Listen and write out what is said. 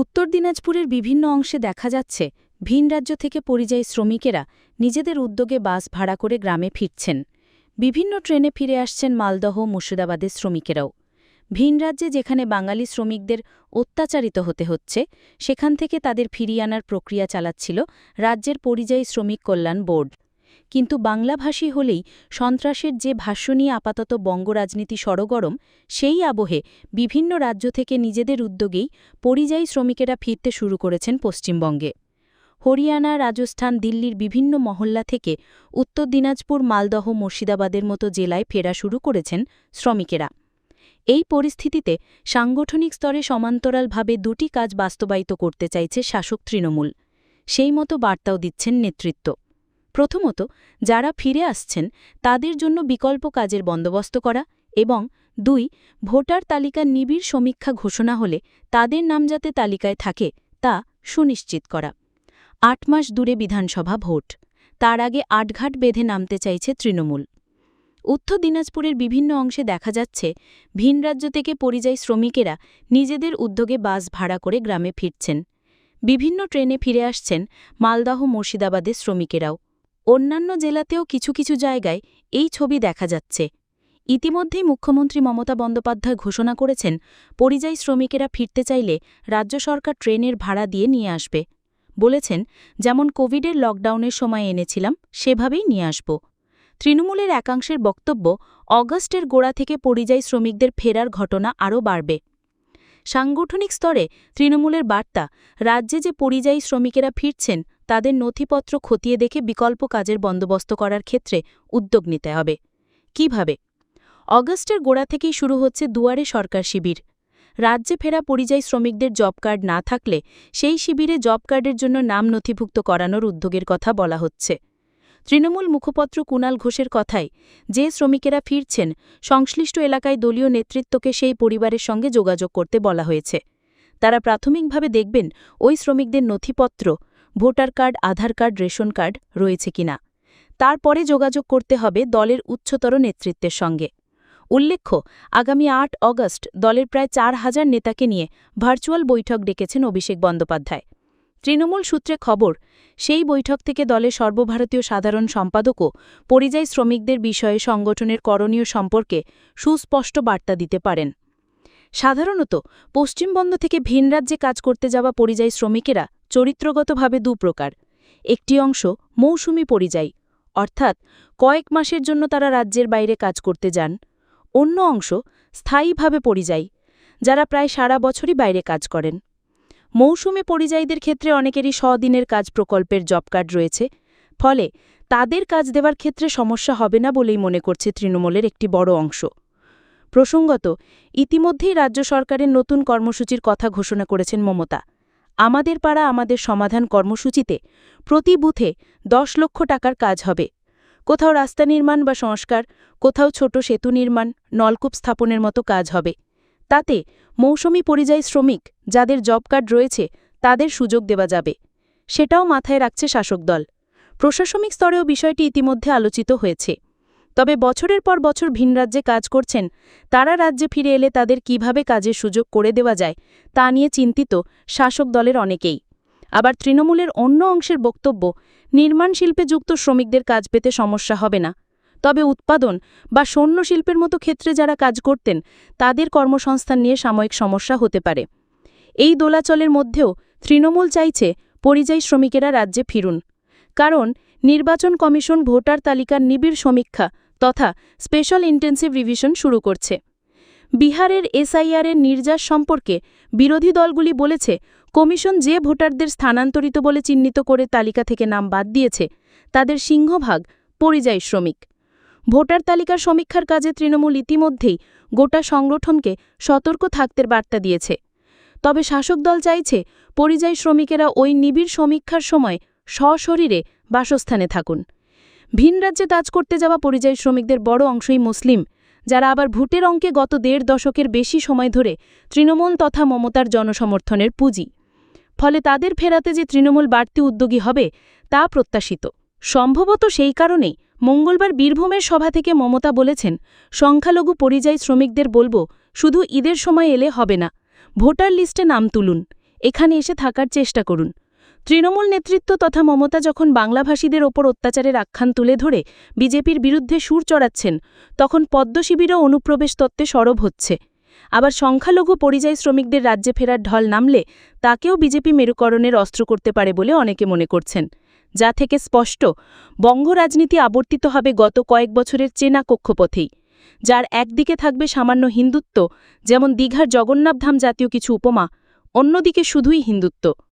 উত্তর দিনাজপুরের বিভিন্ন অংশে দেখা যাচ্ছে, ভিন রাজ্য থেকে পরিযায়ী শ্রমিকেরা নিজেদের উদ্যোগে বাস ভাড়া করে গ্রামে ফিরছেন। বিভিন্ন ট্রেনে ফিরে আসছেন মালদহ, মুর্শিদাবাদের শ্রমিকেরাও। ভিন রাজ্যে যেখানে বাঙালি শ্রমিকদের অত্যাচারিত হতে হচ্ছে, সেখান থেকে তাদের ফিরিয়ে আনার প্রক্রিয়া চালাচ্ছিল রাজ্যের পরিযায়ী শ্রমিক কল্যাণ বোর্ড। কিন্তু বাংলাভাষী হলেই সন্ত্রাসের যে ভাষ্য নিয়ে আপাতত বঙ্গ রাজনীতি সরগরম, সেই আবহে বিভিন্ন রাজ্য থেকে নিজেদের উদ্যোগেই পরিযায়ী শ্রমিকেরা ফিরতে শুরু করেছেন পশ্চিমবঙ্গে। হরিয়ানা, রাজস্থান, দিল্লির বিভিন্ন মহল্লা থেকে উত্তর দিনাজপুর, মালদহ, মুর্শিদাবাদের মতো জেলায় ফেরা শুরু করেছেন শ্রমিকেরা। এই পরিস্থিতিতে সাংগঠনিক স্তরে সমান্তরালভাবে দুটি কাজ বাস্তবায়িত করতে চাইছে শাসক তৃণমূল। সেই মতো বার্তাও দিচ্ছেন নেতৃত্ব। প্রথমত, যারা ফিরে আসছেন, তাদের জন্য বিকল্প কাজের বন্দোবস্ত করা এবং দুই, ভোটার তালিকার নিবিড় সমীক্ষা ঘোষণা হলে তাদের নাম যাতে তালিকায় থাকে, তা সুনিশ্চিত করা। আট মাস দূরে বিধানসভা ভোট। তার আগে আটঘাট বেঁধে নামতে চাইছে তৃণমূল। উত্তর দিনাজপুরের বিভিন্ন অংশে দেখা যাচ্ছে, ভিন রাজ্য থেকে পরিযায়ী শ্রমিকেরা নিজেদের উদ্যোগে বাস ভাড়া করে গ্রামে ফিরছেন। বিভিন্ন ট্রেনে ফিরে আসছেন মালদাহ মুর্শিদাবাদের শ্রমিকেরাও। অন্যান্য জেলাতেও কিছু কিছু জায়গায় এই ছবি দেখা যাচ্ছে। ইতিমধ্যেই মুখ্যমন্ত্রী মমতা বন্দ্যোপাধ্যায় ঘোষণা করেছেন, পরিযায়ী শ্রমিকেরা ফিরতে চাইলে রাজ্য সরকার ট্রেনের ভাড়া দিয়ে নিয়ে আসবে। বলেছেন, যেমন কোভিডের লকডাউনের সময় এনেছিলাম, সেভাবেই নিয়ে আসব। তৃণমূলের একাংশের বক্তব্য, অগস্টের গোড়া থেকে পরিযায়ী শ্রমিকদের ফেরার ঘটনা আরও বাড়বে। সাংগঠনিক স্তরে তৃণমূলের বার্তা, রাজ্যে যে পরিযায়ী শ্রমিকেরা ফিরছেন তাদের নথিপত্র খতিয়ে দেখে বিকল্প কাজের বন্দোবস্ত করার ক্ষেত্রে উদ্যোগ নিতে হবে। কীভাবে? অগস্টের গোড়া থেকেই শুরু হচ্ছে দুয়ারে সরকার শিবির। রাজ্যে ফেরা পরিযায়ী শ্রমিকদের জব কার্ড না থাকলে সেই শিবিরে জব কার্ডের জন্য নাম নথিভুক্ত করানোর উদ্যোগের কথা বলা হচ্ছে। তৃণমূল মুখপত্র কুণাল ঘোষের কথায়, যে শ্রমিকেরা ফিরছেন, সংশ্লিষ্ট এলাকায় দলীয় নেতৃত্বকে সেই পরিবারের সঙ্গে যোগাযোগ করতে বলা হয়েছে। তারা প্রাথমিকভাবে দেখবেন ওই শ্রমিকদের নথিপত্র voter card, Aadhaar card, ration card রয়েছে কিনা। তারপরে যোগাযোগ করতে হবে দলের উচ্চতর নেতৃত্বের সঙ্গে। উল্লেখ্য, আগামী আট অগস্ট দলের প্রায় চার হাজার নেতাকে নিয়ে ভার্চুয়াল বৈঠক ডেকেছেন অভিষেক বন্দ্যোপাধ্যায়। তৃণমূল সূত্রে খবর, সেই বৈঠক থেকে দলের সর্বভারতীয় সাধারণ সম্পাদকও পরিযায়ী শ্রমিকদের বিষয়ে সংগঠনের করণীয় সম্পর্কে সুস্পষ্ট বার্তা দিতে পারেন। সাধারণত পশ্চিমবঙ্গ থেকে ভিন রাজ্যে কাজ করতে যাওয়া পরিযায়ী শ্রমিকেরা চরিত্রগতভাবে দু প্রকার। একটি অংশ মৌসুমি পরিযায়ী, অর্থাৎ কয়েক মাসের জন্য তারা রাজ্যের বাইরে কাজ করতে যান। অন্য অংশ স্থায়ীভাবে পরিযায়ী, যারা প্রায় সারা বছরই বাইরে কাজ করেন। মৌসুমি পরিযায়ীদের ক্ষেত্রে অনেকেরই স্বদিনের কাজ প্রকল্পের জব কার্ড রয়েছে, ফলে তাদের কাজ দেওয়ার ক্ষেত্রে সমস্যা হবে না বলেই মনে করছে তৃণমূলের একটি বড় অংশ। প্রসঙ্গত, ইতিমধ্যেই রাজ্য সরকারের নতুন কর্মসূচির কথা ঘোষণা করেছেন মমতা। আমাদের পাড়া আমাদের সমাধান কর্মসূচিতে প্রতি বুথে দশ লক্ষ টাকার কাজ হবে। কোথাও রাস্তা নির্মাণ বা সংস্কার, কোথাও ছোট সেতু নির্মাণ, নলকূপ স্থাপনের মতো কাজ হবে। তাতে মৌসুমি পরিযায়ী শ্রমিক যাদের জব কার্ড রয়েছে তাদের সুযোগ দেওয়া যাবে। সেটাও মাথায় রাখছে শাসক দল। প্রশাসনিক স্তরেও বিষয়টি ইতিমধ্যে আলোচিত হয়েছে। তবে বছরের পর বছর ভিন রাজ্যে কাজ করছেন, তারা রাজ্যে ফিরে এলে তাদের কীভাবে কাজের সুযোগ করে দেওয়া যায়, তা নিয়ে চিন্তিত শাসক দলের অনেকেই। আবার তৃণমূলের অন্য অংশের বক্তব্য, নির্মাণ শিল্পে যুক্ত শ্রমিকদের কাজ পেতে সমস্যা হবে না। তবে উৎপাদন বা সৈন্য শিল্পের মতো ক্ষেত্রে যারা কাজ করতেন, তাদের কর্মসংস্থান নিয়ে সাময়িক সমস্যা হতে পারে। এই দোলাচলের মধ্যেও তৃণমূল চাইছে পরিযায়ী শ্রমিকেরা রাজ্যে ফিরুন। কারণ, নির্বাচন কমিশন ভোটার তালিকার নিবিড় সমীক্ষা তথা স্পেশাল ইন্টেন্সিভ রিভিশন শুরু করছে। বিহারের এসআইআরের নির্যাস সম্পর্কে বিরোধী দলগুলি বলেছে, কমিশন যে ভোটারদের স্থানান্তরিত বলে চিহ্নিত করে তালিকা থেকে নাম বাদ দিয়েছে, তাদের সিংহভাগ পরিযায়ী শ্রমিক। ভোটার তালিকার সমীক্ষার কাজে তৃণমূল ইতিমধ্যেই গোটা সংগঠনকে সতর্ক থাকতে বার্তা দিয়েছে। তবে শাসক দল চাইছে পরিযায়ী শ্রমিকেরা ওই নিবিড় সমীক্ষার সময় সশরীরে বাসস্থানে থাকুন। ভিন রাজ্যে কাজ করতে যাওয়া পরিযায়ী শ্রমিকদের বড় অংশই মুসলিম, যারা আবার ভোটের অঙ্কে গত দেড় দশকের বেশি সময় ধরে তৃণমূল তথা মমতার জনসমর্থনের পুঁজি। ফলে তাদের ফেরাতে যে তৃণমূল বাড়তি উদ্যোগী হবে, তা প্রত্যাশিত। সম্ভবত সেই কারণেই মঙ্গলবার বীরভূমের সভা থেকে মমতা বলেছেন, সংখ্যালঘু পরিযায়ী শ্রমিকদের বলব, শুধু ঈদের সময় এলে হবে না, ভোটার লিস্টে নাম তুলুন, এখানে এসে থাকার চেষ্টা করুন। তৃণমূল নেতৃত্ব তথা মমতা যখন বাংলাভাষীদের ওপর অত্যাচারের আখ্যান তুলে ধরে বিজেপির বিরুদ্ধে সুর চড়াচ্ছেন, তখন পদ্মশিবিরও অনুপ্রবেশ তত্ত্বে সরব হচ্ছে। আবার সংখ্যালঘু পরিযায়ী শ্রমিকদের রাজ্যে ফেরার ঢল নামলে তাকেও বিজেপি মেরুকরণের অস্ত্র করতে পারে বলে অনেকে মনে করছেন। যা থেকে স্পষ্ট, বঙ্গ রাজনীতি আবর্তিত হবে গত কয়েক বছরের চেনা কক্ষপথেই, যার একদিকে থাকবে সামান্য হিন্দুত্ব, যেমন দীঘার জগন্নাথধাম জাতীয় কিছু উপমা, অন্যদিকে শুধুই হিন্দুত্ব।